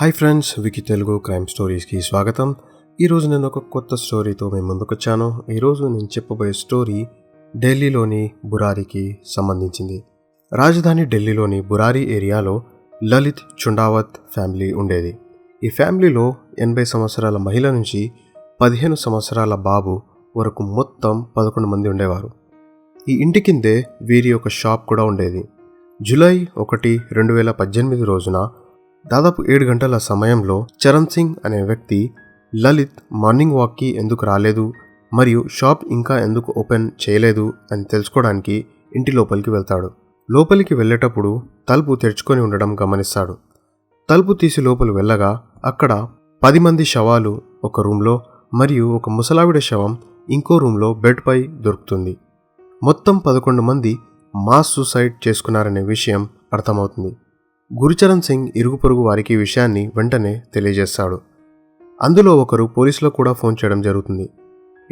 Hi friends Vicky Telugu crime స్టోరీస్కి స్వాగతం. ఈరోజు నేను ఒక కొత్త స్టోరీతో మేము ముందుకొచ్చాను ఈరోజు నేను చెప్పబోయే స్టోరీ ఢిల్లీలోని బురారికి సంబంధించింది. రాజధాని ఢిల్లీలోని బురారి ఏరియాలో లలిత్ చుండావత్ ఫ్యామిలీ ఉండేది. ఈ ఫ్యామిలీలో ఎనభై సంవత్సరాల మహిళ నుంచి పదిహేను సంవత్సరాల బాబు వరకు మొత్తం పదకొండు మంది ఉండేవారు. ఈ ఇంటి కిందే వీరి ఒక షాప్ కూడా ఉండేది. జూలై ఒకటి రెండు వేల పద్దెనిమిది రోజున దాదాపు ఏడు గంటల సమయంలో చరణ్ సింగ్ అనే వ్యక్తి లలిత్ మార్నింగ్ వాక్కి ఎందుకు రాలేదు మరియు షాప్ ఇంకా ఎందుకు ఓపెన్ చేయలేదు అని తెలుసుకోవడానికి ఇంటి లోపలికి వెళ్తాడు. లోపలికి వెళ్ళేటప్పుడు తలుపు తెరుచుకొని ఉండడం గమనిస్తాడు. తలుపు తీసి లోపలి వెళ్ళగా అక్కడ పది మంది శవాలు ఒక రూమ్లో మరియు ఒక ముసలావిడ శవం ఇంకో రూమ్లో బెడ్పై దొరుకుతుంది. మొత్తం పదకొండు మంది మాస్ సూసైడ్ చేసుకున్నారనే విషయం అర్థమవుతుంది. గురుచరణ్ సింగ్ ఇరుగు పొరుగు వారికి విషయాన్ని వెంటనే తెలియజేస్తాడు. అందులో ఒకరు పోలీసులకు కూడా ఫోన్ చేయడం జరుగుతుంది.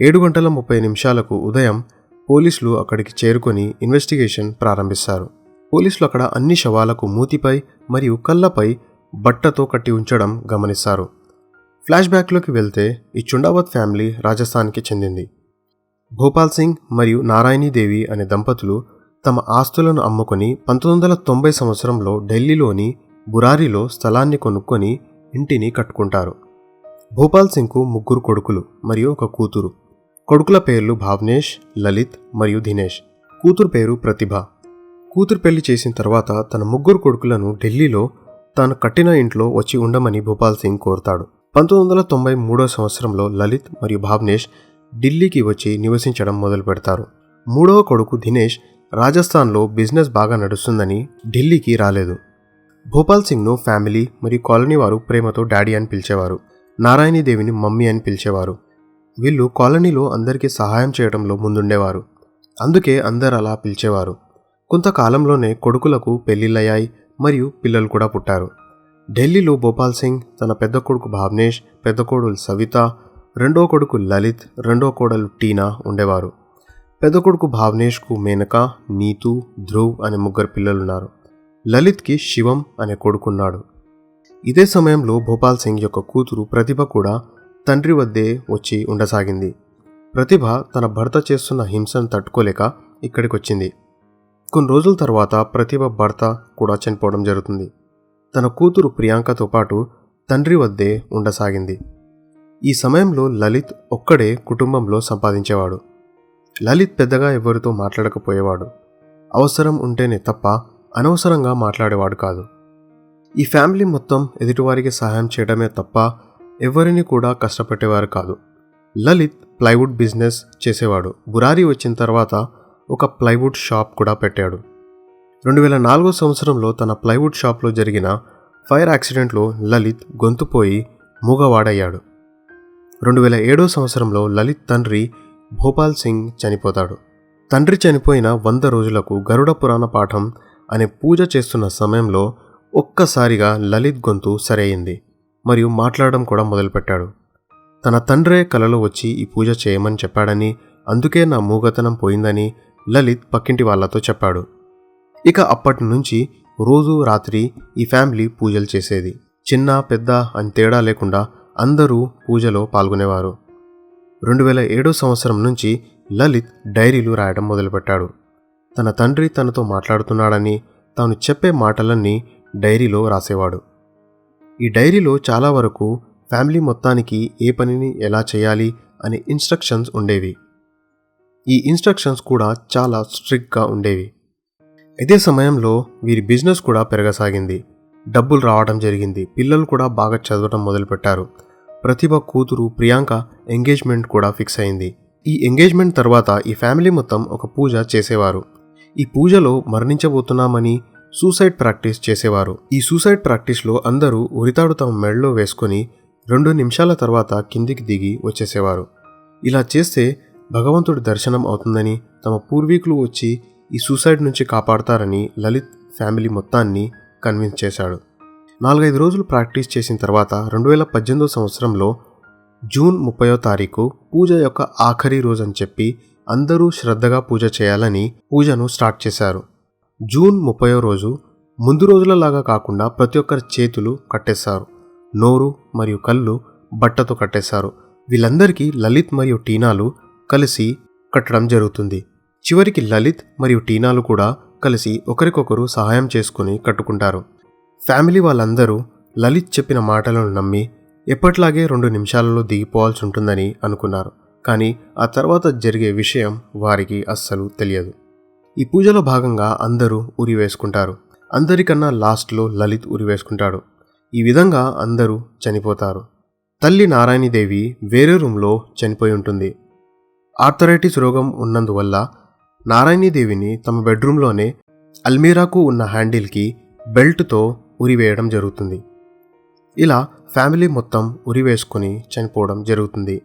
ఏడు గంటల ముప్పై నిమిషాలకు ఉదయం పోలీసులు అక్కడికి చేరుకొని ఇన్వెస్టిగేషన్ ప్రారంభిస్తారు. పోలీసులు అక్కడ అన్ని శవాలకు మూతిపై మరియు కళ్ళపై బట్టతో కట్టి ఉంచడం గమనిస్తారు. ఫ్లాష్ బ్యాక్లోకి వెళ్తే ఈ చుండావత్ ఫ్యామిలీ రాజస్థాన్కి చెందింది. భోపాల్ సింగ్ మరియు నారాయణీదేవి అనే దంపతులు తమ ఆస్తులను అమ్ముకొని పంతొమ్మిది వందల తొంభై సంవత్సరంలో ఢిల్లీలోని బురారిలో స్థలాన్ని కొనుక్కొని ఇంటిని కట్టుకుంటారు. భూపాల్ సింగ్కు ముగ్గురు కొడుకులు మరియు ఒక కూతురు. కొడుకుల పేర్లు భావ్నేష్ లలిత్ మరియు దినేష్. కూతురు పేరు ప్రతిభ. కూతురు పెళ్ళి చేసిన తర్వాత తన ముగ్గురు కొడుకులను ఢిల్లీలో తాను కట్టిన ఇంట్లో వచ్చి ఉండమని భూపాల్ సింగ్ కోరుతాడు. పంతొమ్మిది వందల తొంభై మూడో సంవత్సరంలో లలిత్ మరియు భావ్నేష్ ఢిల్లీకి వచ్చి నివసించడం మొదలు పెడతారు మూడవ కొడుకు దినేష్ రాజస్థాన్లో బిజినెస్ బాగా నడుస్తుందని ఢిల్లీకి రాలేదు. భోపాల్ సింగ్ను ఫ్యామిలీ మరియు కాలనీ వారు ప్రేమతో డాడీ అని పిలిచేవారు. నారాయణీదేవిని మమ్మీ అని పిలిచేవారు. వీళ్ళు కాలనీలో అందరికీ సహాయం చేయడంలో ముందుండేవారు. అందుకే అందరు అలా పిలిచేవారు. కొంతకాలంలోనే కొడుకులకు పెళ్ళిళ్ళయ్యాయి మరియు పిల్లలు కూడా పుట్టారు. ఢిల్లీలో భోపాల్ సింగ్ తన పెద్ద కొడుకు భావ్నేష్ పెద్ద కొడుకు సవిత రెండో కొడుకు లలిత్ రెండో కోడలు టీనా ఉండేవారు. పెద్ద కొడుకు భావనేష్కు మేనక నీతు ధ్రువ్ అనే ముగ్గురు పిల్లలున్నారు. లలిత్కి శివం అనే కొడుకున్నాడు. ఇదే సమయంలో భోపాల్ సింగ్ యొక్క కూతురు ప్రతిభ కూడా తండ్రి వద్దే వచ్చి ఉండసాగింది. ప్రతిభ తన భర్త చేస్తున్న హింసను తట్టుకోలేక ఇక్కడికి వచ్చింది కొన్ని రోజుల తర్వాత ప్రతిభ భర్త కూడా చనిపోవడం జరుగుతుంది. తన కూతురు ప్రియాంకతో పాటు తండ్రి వద్దే ఉండసాగింది. ఈ సమయంలో లలిత్ ఒక్కడే కుటుంబంలో సంపాదించేవాడు. లలిత్ పెద్దగా ఎవరితో మాట్లాడకపోయేవాడు. అవసరం ఉంటేనే తప్ప అనవసరంగా మాట్లాడేవాడు కాదు. ఈ ఫ్యామిలీ మొత్తం ఎదుటివారికి సహాయం చేయడమే తప్ప ఎవరిని కూడా కష్టపెట్టేవారు కాదు. లలిత్ ప్లైవుడ్ బిజినెస్ చేసేవాడు. బురారి వచ్చిన తర్వాత ఒక ప్లైవుడ్ షాప్ కూడా పెట్టాడు. రెండు వేల నాలుగో సంవత్సరంలో తన ప్లైవుడ్ షాప్లో జరిగిన ఫైర్ యాక్సిడెంట్లో లలిత్ గొంతుపోయి మూగవాడయ్యాడు. రెండు వేల ఏడో సంవత్సరంలో లలిత్ తండ్రి భోపాల్ సింగ్ చనిపోతాడు. తండ్రి చనిపోయిన వంద రోజులకు గరుడ పురాణ పాఠం అనే పూజ చేస్తున్న సమయంలో ఒక్కసారిగా లలిత్ గొంతు సరైంది. మరియు మాట్లాడడం కూడా మొదలుపెట్టాడు. తన తండ్రే కలలో వచ్చి ఈ పూజ చేయమని చెప్పాడని అందుకే నా మూగతనం పోయిందని లలిత్ పక్కింటి వాళ్ళతో చెప్పాడు. ఇక అప్పటి నుంచి రోజు రాత్రి ఈ ఫ్యామిలీ పూజలు చేసేది. చిన్న పెద్ద అని తేడా లేకుండా అందరూ పూజలో పాల్గొనేవారు. రెండు వేల ఏడో సంవత్సరం నుంచి లలిత్ డైరీలు రాయడం మొదలుపెట్టాడు. తన తండ్రి తనతో మాట్లాడుతున్నాడని తాను చెప్పే మాటలన్నీ డైరీలో రాసేవాడు. ఈ డైరీలో చాలా వరకు ఫ్యామిలీ మొత్తానికి ఏ పనిని ఎలా చేయాలి అనే ఇన్స్ట్రక్షన్స్ ఉండేవి. ఈ ఇన్స్ట్రక్షన్స్ కూడా చాలా స్ట్రిక్ట్గా ఉండేవి. ఇదే సమయంలో వీరి బిజినెస్ కూడా పెరగసాగింది. డబ్బులు రావడం జరిగింది. పిల్లలు కూడా బాగా చదవడం మొదలుపెట్టారు. ప్రతిభ కూతురు ప్రియాంక ఎంగేజ్మెంట్ కూడా ఫిక్స్ అయింది. ఈ ఎంగేజ్మెంట్ తర్వాత ఈ ఫ్యామిలీ మొత్తం ఒక పూజ చేసేవారు. ఈ పూజలో మరణించబోతున్నామని సూసైడ్ ప్రాక్టీస్ చేసేవారు. ఈ సూసైడ్ ప్రాక్టీస్లో అందరూ ఉరితాడు తమ మెడలో వేసుకొని రెండు నిమిషాల తర్వాత కిందికి దిగి వచ్చేసేవారు. ఇలా చేస్తే భగవంతుడి దర్శనం అవుతుందని తమ పూర్వీకులు వచ్చి ఈ సూసైడ్ నుంచి కాపాడతారని లలిత్ ఫ్యామిలీ మొత్తాన్ని కన్విన్స్ చేశాడు. నాలుగైదు రోజులు ప్రాక్టీస్ చేసిన తర్వాత రెండు వేల పద్దెనిమిదో సంవత్సరంలో జూన్ ముప్పయో తారీఖు పూజ యొక్క ఆఖరి రోజు అని చెప్పి అందరూ శ్రద్ధగా పూజ చేయాలని పూజను స్టార్ట్ చేశారు. జూన్ ముప్పయో రోజు ముందు రోజులలాగా కాకుండా ప్రతి ఒక్కరి చేతులు కట్టేశారు. నోరు మరియు కళ్ళు బట్టతో కట్టేశారు. వీళ్ళందరికీ లలిత్ మరియు టీనాలు కలిసి కట్టడం జరుగుతుంది. చివరికి లలిత్ మరియు టీనాలు కూడా కలిసి ఒకరికొకరు సహాయం చేసుకుని కట్టుకుంటారు. ఫ్యామిలీ వాళ్ళందరూ లలిత్ చెప్పిన మాటలను నమ్మి ఎప్పట్లాగే రెండు నిమిషాలలో దిగిపోవాల్సి ఉంటుందని అనుకున్నారు. కానీ ఆ తర్వాత జరిగే విషయం వారికి అస్సలు తెలియదు. ఈ పూజలో భాగంగా అందరూ ఉరి వేసుకుంటారు. అందరికన్నా లాస్ట్లో లలిత్ ఉరి వేసుకుంటాడు. ఈ విధంగా అందరూ చనిపోతారు. తల్లి నారాయణీదేవి వేరే రూమ్లో చనిపోయి ఉంటుంది. ఆర్థరైటిస్ రోగం ఉన్నందువల్ల నారాయణీదేవిని తమ బెడ్రూమ్లోనే అల్మీరాకు ఉన్న హ్యాండిల్కి బెల్ట్తో ఉరివేయడం జరుగుతుంది. ఇలా ఫ్యామిలీ మొత్తం ఉరి వేసుకొని చనిపోవడం జరుగుతుంది.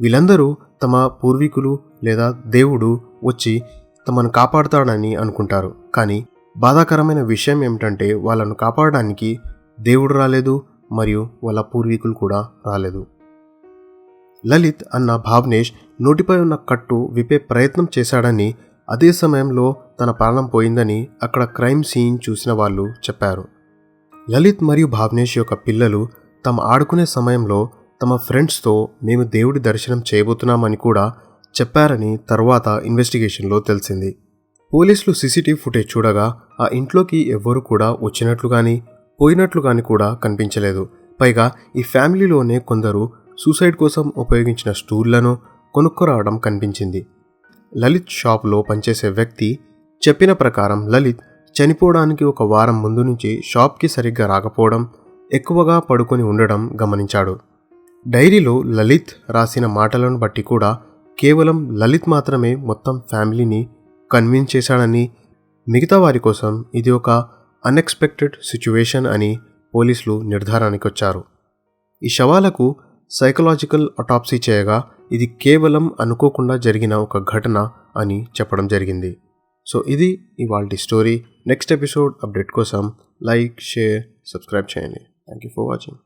వీళ్ళందరూ తమ పూర్వీకులు లేదా దేవుడు వచ్చి తమను కాపాడుతాడని అనుకుంటారు. కానీ బాధాకరమైన విషయం ఏమిటంటే వాళ్ళను కాపాడడానికి దేవుడు రాలేదు మరియు వాళ్ళ పూర్వీకులు కూడా రాలేదు. లలిత్ అన్న భావనేష్ నోటిపై ఉన్న కట్టు విప్పే ప్రయత్నం చేశాడని అదే సమయంలో తన ప్రాణం పోయిందని అక్కడ క్రైమ్ సీన్ చూసిన వాళ్ళు చెప్పారు. లలిత్ మరియు భావ్నేష్ యొక్క పిల్లలు తమ ఆడుకునే సమయంలో తమ ఫ్రెండ్స్తో మేము దేవుడి దర్శనం చేయబోతున్నామని కూడా చెప్పారని తర్వాత ఇన్వెస్టిగేషన్లో తెలిసింది. పోలీసులు సీసీటీవీ ఫుటేజ్ చూడగా ఆ ఇంట్లోకి ఎవ్వరూ కూడా వచ్చినట్లు కానీ పోయినట్లు కానీ కూడా కనిపించలేదు. పైగా ఈ ఫ్యామిలీలోనే కొందరు సూసైడ్ కోసం ఉపయోగించిన స్టూళ్ళను కొనుక్కురావడం కనిపించింది. లలిత్ షాప్లో పనిచేసే వ్యక్తి చెప్పిన ప్రకారం లలిత్ చనిపోవడానికి ఒక వారం ముందు నుంచి షాప్కి సరిగ్గా రాకపోవడం ఎక్కువగా పడుకొని ఉండడం గమనించాడు. డైరీలో లలిత్ రాసిన మాటలను బట్టి కూడా కేవలం లలిత్ మాత్రమే మొత్తం ఫ్యామిలీని కన్విన్స్ చేశాడని మిగతా వారి కోసం ఇది ఒక అన్ఎక్స్పెక్టెడ్ సిచ్యువేషన్ అని పోలీసులు నిర్ధారానికి వచ్చారు. ఈ శవాలకు సైకలాజికల్ అటాప్సీ చేయగా ఇది కేవలం అనుకోకుండా జరిగిన ఒక ఘటన అని చెప్పడం జరిగింది. సో ఇది ఇవాళ స్టోరీ. నెక్స్ట్ ఎపిసోడ్ అప్డేట్ కోసం లైక్ షేర్ సబ్స్క్రైబ్ చేయండి. Thank you for watching.